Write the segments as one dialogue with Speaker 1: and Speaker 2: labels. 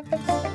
Speaker 1: Thank you.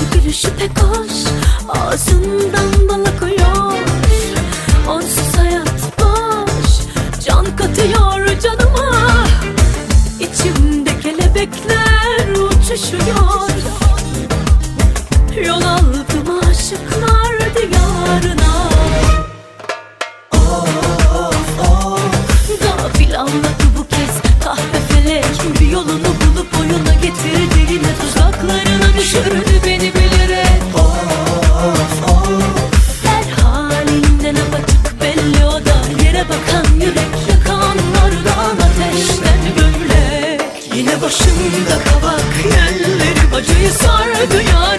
Speaker 1: Hiçbiri şüphe koş? Ağzından bal akıyor Onsuz hayat boş. Can katıyor canıma. İçimde kelebekler uçuşuyor. Yol aldım aşıklar diyarına. Of of Gafil anladım başında kavak Yelleri acıyı sardı yani.